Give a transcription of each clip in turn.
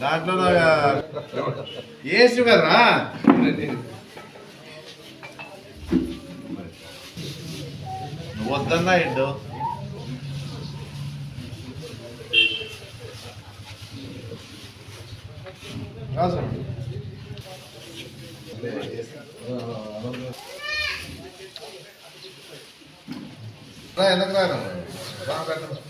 దాంట్లో ఏసు కదరా? నువ్వు వద్దన్నా ఇండు ఎందుకు రాను బాగా పెట్టు.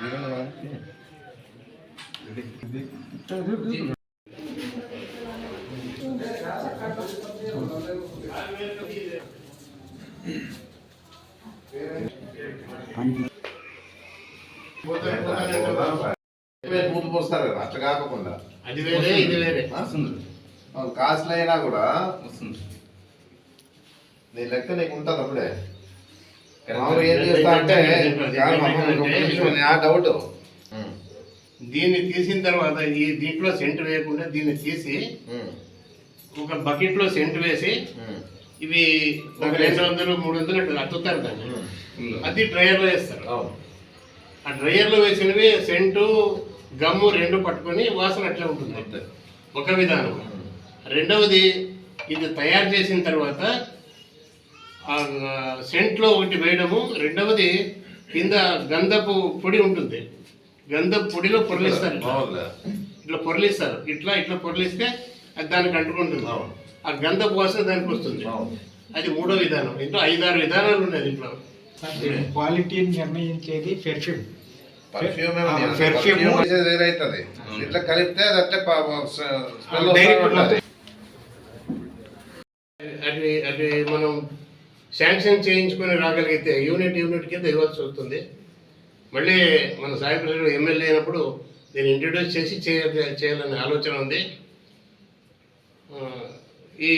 వీరన్న పోస్తారు కదా అట్లా కాకుండా అది వేరే ఇది వేరే వస్తుంది కాస్ట్లు అయినా కూడా వస్తుంది నీ లెక్క నీకు ఉంటుంది అప్పుడే మామూలుగా ఏం చేస్తా అంటే కాదు మామ, నీకు ఒక నిమిషం, నా డౌట్ దీన్ని తీసిన తర్వాత ఈ దీంట్లో సెంట్ వేయకుండా దీన్ని తీసి ఒక బకెట్లో సెంట్ వేసి ఇవి ఒక రెండు వందలు మూడు వందలు అట్లా అత్తుతారు దాన్ని. అది డ్రైయర్లో వేస్తారు. అవును. ఆ డ్రైయర్లో వేసినవి సెంటు గమ్ము రెండు పట్టుకొని వాసన అట్లా ఉంటుంది. ఒక విధానం. రెండవది ఇది తయారు చేసిన తర్వాత ఆ సెంట్లో ఒకటి వేయడము. రెండవది కింద గంధపు పొడి ఉంటుంది. గంధపు పొడిలో పొరలిస్తారు ఇట్లా. ఇట్లా పొరలిస్తారు. ఇట్లా ఇట్లా పొరలిస్తే అది దానికి అంటుకుంటుంది. ఆ గంధపు వాసన దానికి వస్తుంది. అది మూడో విధానం. ఇంట్లో ఐదారు విధానాలు ఉన్నాయి దీంట్లో. క్వాలిటీని నిర్ణయించేది పెర్ఫ్యూమ్ ఇట్లా కలిపితే అది అట్లే అది అది మనం శాంక్షన్ చేయించుకొని రాగలిగితే యూనిట్ యూనిట్ కింద ఇవ్వాల్సి వస్తుంది. మళ్ళీ మన సాయిప్రసాద్ ఎమ్మెల్యే అయినప్పుడు దీన్ని ఇంట్రడ్యూస్ చేసి చేయ చేయాలనే ఆలోచన ఉంది. ఈ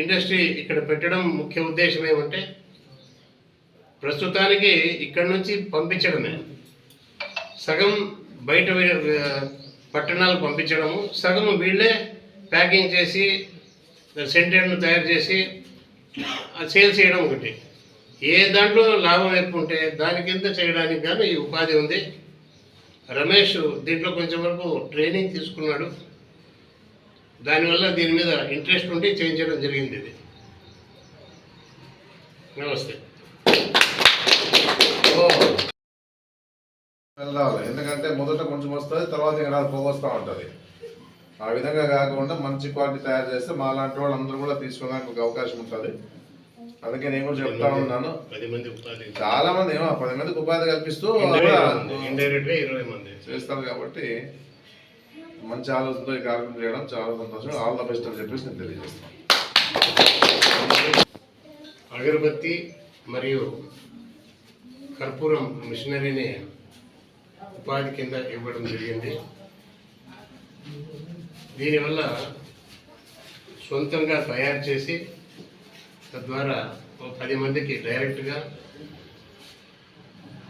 ఇండస్ట్రీ ఇక్కడ పెట్టడం ముఖ్య ఉద్దేశం ఏమంటే ప్రస్తుతానికి ఇక్కడ నుంచి పంపించడమే. సగం బయట పట్టణాలు పంపించడము సగం వీళ్ళే ప్యాకింగ్ చేసి సెంటర్ను తయారు చేసి సేల్ చేయడం ఒకటి. ఏ దాంట్లో లాభం ఎక్కువ ఉంటే దాని కింద చేయడానికి గాను ఈ ఉపాధి ఉంది. రమేష్ దీంట్లో కొంచెం వరకు ట్రైనింగ్ తీసుకున్నాడు. దానివల్ల దీని మీద ఇంట్రెస్ట్ ఉండి చేయించడం జరిగింది ఇది. నమస్తే. వెళ్ళాలి. ఎందుకంటే మొదట కొంచెం వస్తుంది తర్వాత ఇంకా రాదు పొగ ఉంటుంది. ఆ విధంగా కాకుండా మంచి క్వాలిటీ తయారు చేస్తే మా లాంటి వాళ్ళు అందరూ కూడా తీసుకోవడానికి ఒక అవకాశం ఉంటుంది. అందుకే నేను కూడా చెప్తా ఉన్నాను. చాలా మంది ఏమో పది మందికి ఉపాధి కల్పిస్తూ చేస్తారు కాబట్టి మంచి ఆలోచనతో ఈ కార్యక్రమం చేయడం చాలా సంతోషం. ఆల్ ద బెస్ట్ అని చెప్పేసి నేను తెలియజేస్తాను. అగరబత్తి మరియు కర్పూరం మిషనరీని ఉపాధి కింద ఇవ్వడం జరిగింది. దీనివల్ల సొంతంగా తయారు చేసి తద్వారా ఒక పది మందికి డైరెక్ట్గా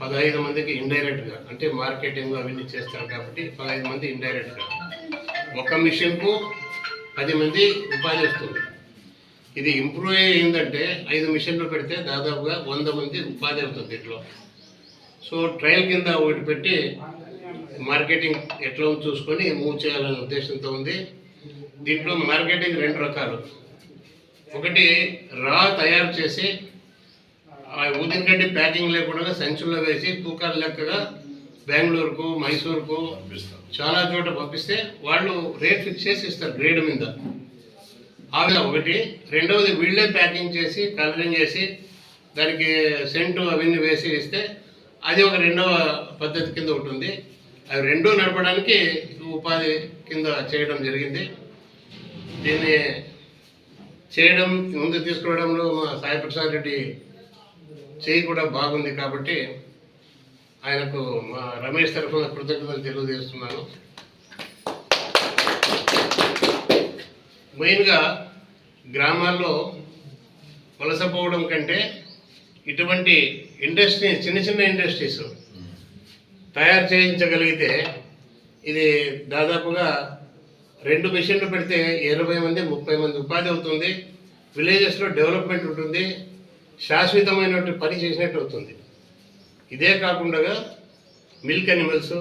పదహైదు మందికి ఇండైరెక్ట్గా అంటే మార్కెటింగ్ అవన్నీ చేస్తారు కాబట్టి పదహైదు మంది ఇండైరెక్ట్గా. ఒక మిషన్కు పది మంది ఉపాధి వస్తుంది. ఇది ఇంప్రూవ్ అయ్యిందంటే ఐదు మిషన్లు పెడితే దాదాపుగా వంద మంది ఉపాధి అవుతుంది ఇంట్లో. సో ట్రయల్ కింద ఒకటి పెట్టి మార్కెటింగ్ ఎట్లా ఉందో చూసుకొని మూవ్ చేయాలనే ఉద్దేశంతో ఉంది. దీంట్లో మార్కెటింగ్ రెండు రకాలు. ఒకటి రా తయారు చేసి ఆ ఊదిన గడ్డి ప్యాకింగ్ లేకుండా సంచుల్లో వేసి తూకాలు లెక్కగా బెంగళూరుకు మైసూరుకు చాలా చోట పంపిస్తే వాళ్ళు రేట్ ఫిక్స్ చేసి ఇస్తారు గ్రేడ్ మీద. ఆ విధంగా ఒకటి రెండవది వీళ్ళే ప్యాకింగ్ చేసి కలరింగ్ చేసి దానికి సెంటు అవన్నీ వేసి ఇస్తే అది ఒక రెండవ పద్ధతి కింద ఉంటుంది. అవి రెండూ నడపడానికి ఉపాధి కింద చేయడం జరిగింది. దీన్ని చేయడం ముందు తీసుకురావడంలో మా సాయి ప్రసాద్ రెడ్డి చేయి కూడా బాగుంది కాబట్టి ఆయనకు మా రమేష్ తరఫున కృతజ్ఞతలు తెలియజేస్తున్నాను. మెయిన్గా గ్రామాల్లో వలసపోవడం కంటే ఇటువంటి ఇండస్ట్రీ చిన్న చిన్న ఇండస్ట్రీస్ తయారు చేయించగలిగితే ఇది దాదాపుగా రెండు మిషన్లు పెడితే ఇరవై మంది ముప్పై మంది ఉపాధి అవుతుంది. విలేజెస్లో డెవలప్మెంట్ ఉంటుంది. శాశ్వతమైనటువంటి పని చేసినట్టు అవుతుంది. ఇదే కాకుండా మిల్క్ అనిమల్స్